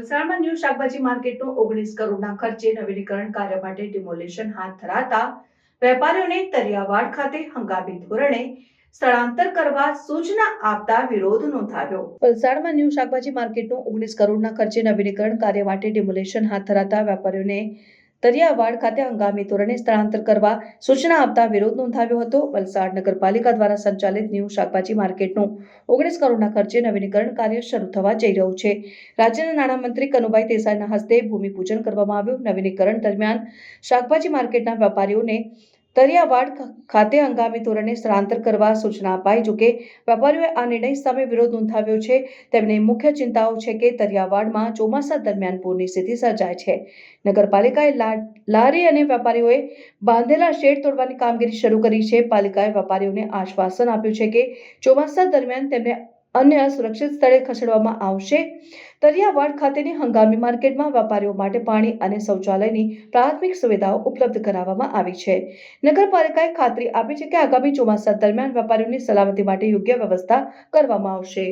વલસાડમાં ન્યૂ શાકભાજી માર્કેટનું ઓગણીસ કરોડના ખર્ચે નવીનીકરણ કાર્ય માટે ડિમોલેશન હાથ ધરાતા વેપારીઓને તરિયાવાડ ખાતે હંગામી ધોરણે સ્થળાંતર કરવા સૂચના આપતા વિરોધ નોંધાવ્યો. વલસાડમાં ન્યૂ શાકભાજી માર્કેટનું ઓગણીસ કરોડના ખર્ચે નવીનીકરણ કાર્ય માટે ડિમોલેશન હાથ ધરાતા વેપારીઓને તરિયાવાડ ખાતે હંગામી ધોરણે સ્થળાંતર કરવા સૂચના આપતા વિરોધ નોંધાવ્યો હતો. વલસાડ નગરપાલિકા દ્વારા સંચાલિત ન્યૂ શાકભાજી માર્કેટનું ઓગણીસ કરોડના ખર્ચે નવીનીકરણ કાર્ય શરૂ થવા જઈ રહ્યું છે. રાજ્યના નાણામંત્રી કનુભાઈ દેસાઈના હસ્તે ભૂમિપૂજન કરવામાં આવ્યું. નવીનીકરણ દરમિયાન શાકભાજી માર્કેટના વેપારીઓને તરિયાવાડ ખાતે હંગામી ધોરણે સ્થળાંતર કરવા સૂચના અપાઈ, જોકે વેપારીઓએ આ નિર્ણય સામે વિરોધ નોંધાવ્યો છે. તેમની મુખ્ય ચિંતાઓ છે કે તરિયાવાડમાં ચોમાસા દરમિયાન પૂરની સ્થિતિ સર્જાય છે. નગરપાલિકાએ લારી અને વેપારીઓએ બાંધેલા શેડ તોડવાની કામગીરી શરૂ કરી છે. પાલિકાએ વેપારીઓને આશ્વાસન આપ્યું છે કે ચોમાસા દરમિયાન તેમને અન્ય સુરક્ષિત સ્થળે ખસેડવામાં આવશે. તરિયાવાડ ખાતેની હંગામી માર્કેટમાં વેપારીઓ માટે પાણી અને શૌચાલયની પ્રાથમિક સુવિધાઓ ઉપલબ્ધ કરાવવામાં આવી છે. નગરપાલિકાએ ખાતરી આપી છે કે આગામી ચોમાસા દરમિયાન વેપારીઓની સલામતી માટે યોગ્ય વ્યવસ્થા કરવામાં આવશે.